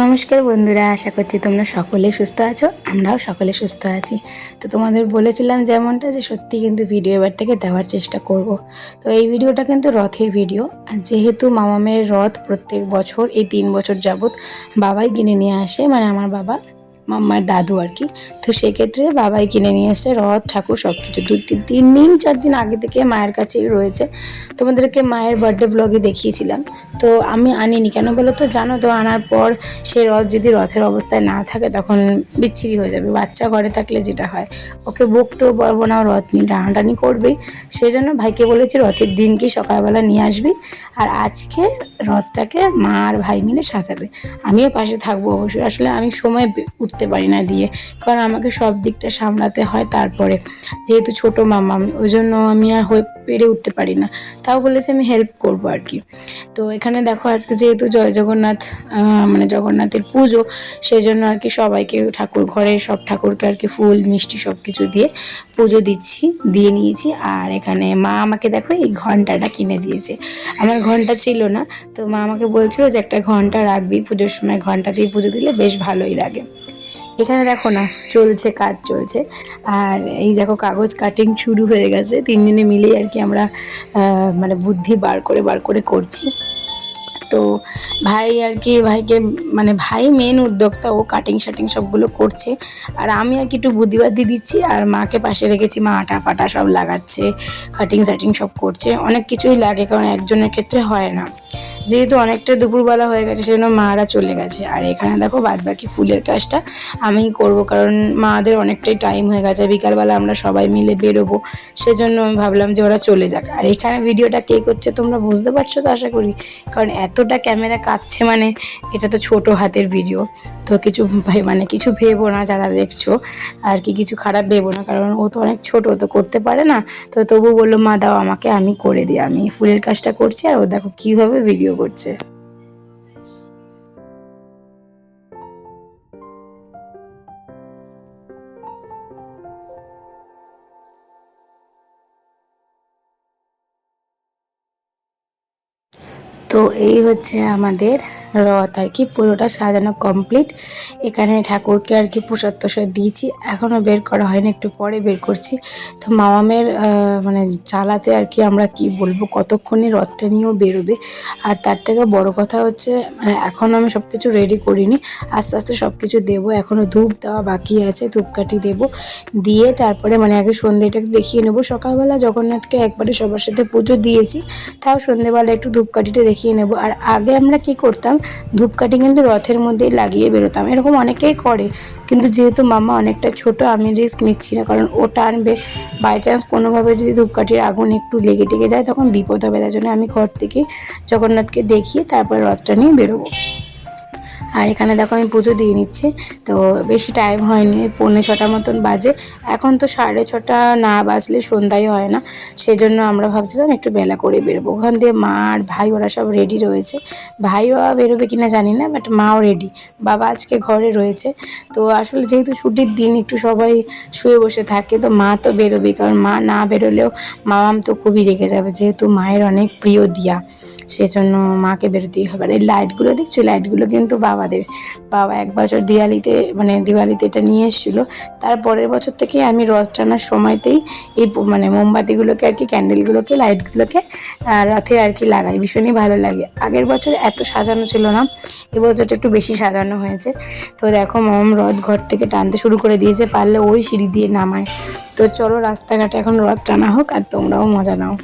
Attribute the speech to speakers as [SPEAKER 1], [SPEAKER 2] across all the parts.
[SPEAKER 1] নমস্কার বন্ধুরা, আশা করছি তোমরা সকলে সুস্থ আছো, আমরাও সকলে সুস্থ আছি। তো তোমাদের বলেছিলাম যেমনটা যে সত্যি কিন্তু ভিডিও এবার থেকে দেওয়ার চেষ্টা করব। তো এই ভিডিওটা কিন্তু রথের ভিডিও আর যেহেতু মামামের রথ প্রত্যেক বছর, এই তিন বছর যাবৎ বাবাই কিনে নিয়ে আসে মানে আমার বাবা মাম্মার দাদু আর কি। তো সেক্ষেত্রে বাবাই কিনে নিয়ে এসে, রথ, ঠাকুর সব কিছু দু তিন দিন, চার দিন আগে থেকে মায়ের কাছেই রয়েছে। তোমাদেরকে মায়ের বার্থডে ব্লগে দেখিয়েছিলাম। তো আমি আনিনি। কেন বলো তো? জানো তো, আনার পর সেই রথ যদি রথের অবস্থায় না থাকে, তখন বিচ্ছিরি হয়ে যাবে। বাচ্চা ঘরে থাকলে যেটা হয়, ওকে বকতেও পারব না, রথ নিয়ে টানাটানি করবেই। সেই জন্য ভাইকে বলেছি, রথের দিনকেই সকালবেলা নিয়ে আসবি। আর আজকে রথটাকে মা আর ভাই মিলে সাজাবে। আমিও পাশে থাকব অবশ্যই। আসলে আমি সময় বে- উঠতে পারি না দিয়ে। কারণ আমাকে সব দিকটা সামলাতে হয় তারপরে। যেহেতু ছোট মামা, ওই জন্য আমি আর হয়ে পেরে উঠতে পারি না। তাও বলেছে আমি হেল্প করব আর কি। তো এখানে দেখো আজকে যেহেতু জয় জগন্নাথ মানে জগন্নাথের পুজো, সেই জন্য আর কি সবাইকে ঠাকুর ঘরে সব ঠাকুরকে আর কি ফুল, মিষ্টি সব কিছু দিয়ে পুজো দিচ্ছি, দিয়ে নিয়েছি। আর এখানে মা আমাকে দেখো এই ঘন্টাটা কিনে দিয়েছে। আমার ঘণ্টা ছিল না, তো মা আমাকে বলছিল যে একটা ঘণ্টা রাখবি, পুজোর সময় ঘণ্টা দিয়ে পুজো দিলে বেশ ভালোই লাগে। এখানে দেখো না, চলছে কাজ চলছে। আর এই দেখো কাগজ কাটিং শুরু হয়ে গেছে। তিনজনে মিলেই আর কি আমরা মানে বুদ্ধি বার করে বার করে করছি। তো ভাই আর কি, ভাইকে মানে ভাই মেন উদ্যোক্তা, ও কাটিং শাটিং সবগুলো করছে। আর আমি আর কি একটু বুদ্ধিবাদি দিচ্ছি, আর মাকে পাশে রেখেছি, মা আটা ফাটা সব লাগাচ্ছে কাটিং শাটিং সব করছে। অনেক কিছুই লাগে, কারণ একজনের ক্ষেত্রে হয় না। যেহেতু অনেকটা দুপুরবেলা হয়ে গেছে, সেজন্য মারা চলে গেছে। আর এখানে দেখো বাদ বাকি ফুলের কাজটা আমি করব, কারণ মাদের অনেকটাই টাইম হয়ে গেছে। বিকালবেলা আমরা সবাই মিলে বেরোবো, সেজন্য আমি ভাবলাম যে ওরা চলে যাক। আর এখানে ভিডিওটা কে করছে তোমরা বুঝতে পারছ তো আশা করি? কারণ এতটা ক্যামেরা কাঁপছে মানে এটা তো ছোট হাতের ভিডিও তো কিছু মানে কিছু ভেবো না যারা দেখছ, আর কি কিছু খারাপ ভেবো না, কারণ ও তো অনেক ছোট তো করতে পারে না। তো তবু বলল, মা, দাও আমাকে, আমি করে দিই। আমি ফুলের কাজটা করছি, আর ও দেখো কীভাবে ভিডিও করছে। তো এই হচ্ছে আমাদের রথ আর কি, পুরোটা সাজানো কমপ্লিট এখানে ঠাকুরকে আর কি প্রসাদ তোষাদ দিয়েছি। এখনও বের করা হয়নি, একটু পরে বের করছি। তো মামামের মানে চালাতে আর কি আমরা কি বলব কতক্ষণে রথটা নিয়েও বেরোবে। আর তার থেকে বড় কথা হচ্ছে মানে এখনও আমি সব কিছু রেডি করিনি। আস্তে আস্তে সব কিছু দেবো এখনও ধূপ দেওয়া বাকি আছে, ধূপকাঠি দেবো। দিয়ে তারপরে মানে আগে সন্ধ্যেটাকে দেখিয়ে নেব। সকালবেলা জগন্নাথকে একবারে সবার সাথে পুজো দিয়েছি, তাও সন্ধ্যেবেলা একটু ধূপকাঠিটা দেখিয়ে নেব। আর আগে আমরা কি করতাম ধূপকাঠি কিন্তু রথের মধ্যেই লাগিয়ে বেরোতাম। এরকম অনেকেই করে, কিন্তু যেহেতু মামা অনেকটা ছোট, আমি রিস্ক নিচ্ছি না, কারণ ও টানবে বাই চান্স কোনোভাবে যদি ধূপকাঠির আগুন একটু লেগে টেগে যায়, তখন বিপদ হবে। তার জন্য আমি ঘর থেকে জগন্নাথকে দেখিয়ে তারপরে রথটা নিয়ে বেরোবো। আর এখানে দেখো আমি পুজো দিয়ে নিচ্ছি। তো বেশি টাইম হয়নি, পৌনে ছটা মতন বাজে। এখন তো সাড়ে ছটা না বাজলে সন্ধ্যাই হয় না। সেই জন্য আমরা ভাবছিলাম একটু বেলা করে বেরোবো। ওখান দিয়ে মা আর ভাই, ওরা সব রেডি রয়েছে। ভাইও বেরোবে কিনা জানি না বাট মাও রেডি বাবা আজকে ঘরে রয়েছে। তো আসলে যেহেতু ছুটির দিন, একটু সবাই শুয়ে বসে থাকে, তো মা তো বেরোবে কারণ মা না বেরোলেও মামাম তো খুবই রেগে যাবে, যেহেতু মায়ের অনেক প্রিয় দিয়া। সেজন্য মাকে বেরোতেই হবে। আর এই লাইটগুলো দেখছ? লাইটগুলো কিন্তু বাবাদের। বাবা এক বছর দিওয়ালিতে মানে দিওয়ালিতে এটা নিয়ে এসেছিল। তার পরের বছর থেকে আমি রথ টানার সময়তেই এই মানে মোমবাতিগুলোকে আর কি ক্যান্ডেলগুলোকে লাইটগুলোকে রথে আর কি লাগাই। ভীষণই ভালো লাগে। আগের বছর এত সাজানো ছিল না এবছরটা একটু বেশি সাজানো হয়েছে। তো দেখো, মম রথ ঘর থেকে টানতে শুরু করে দিয়েছে, পারলে ওই সিঁড়ি দিয়ে নামায়। তো চলো, রাস্তাঘাটে এখন রথ টানা হোক আর তোমরাও মজা নাও।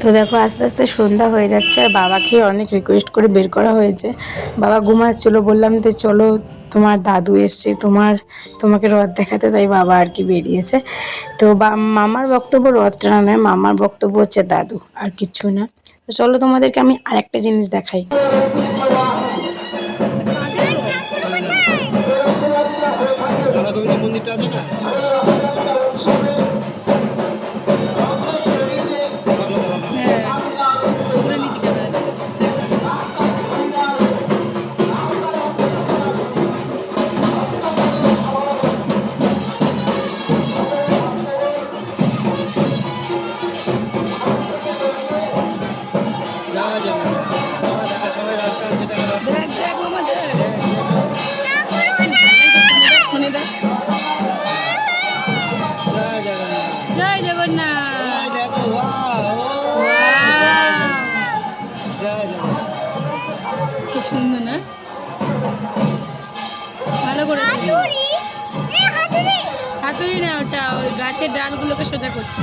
[SPEAKER 1] তো দেখো, আস্তে আস্তে সন্ধ্যা হয়ে যাচ্ছে আর বাবাকে অনেক রিকোয়েস্ট করে বের করা হয়েছে। বাবা ঘুমাচ্ছিলো, বললাম তো চলো, তোমার দাদু এসছে, তোমার, তোমাকে রথ দেখাতে, তাই বাবা আর কি বেরিয়েছে। তো মামার বক্তব্য রথ টানা নয়, মামার বক্তব্য হচ্ছে দাদু, আর কিচ্ছু না। তো চলো, তোমাদেরকে আমি আরেকটা জিনিস দেখাই।
[SPEAKER 2] মন্দিরটা আছে না? দেখ দেখ মামা দেখ। জয় কি সুন্দর না?
[SPEAKER 3] ভালো করে হাতুড়ি না ওটা ওই গাছের ডালগুলোকে সোজা করছে।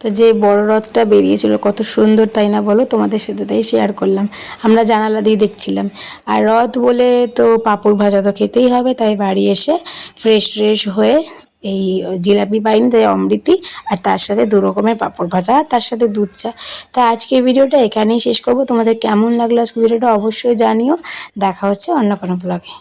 [SPEAKER 1] তো যে বড় রথটা বেরিয়েছিল, কত সুন্দর, তাই না বলো? তোমাদের সাথে তাই শেয়ার করলাম। আমরা জানালা দিয়ে দেখছিলাম। আর রথ বলে তো পাঁপড় ভাজা তো খেতেই হবে, তাই বাড়ি এসে ফ্রেশ ফ্রেশ হয়ে এই জিলাপি, পাইনি, তাই অমৃতি আর তার সাথে দু রকমের পাঁপড় ভাজা আর তার সাথে দুধ চা। তা আজকের ভিডিওটা এখানেই শেষ করব। তোমাদের কেমন লাগল আজকে ভিডিওটা অবশ্যই জানিও। দেখা হচ্ছে অন্য কোনো ব্লগে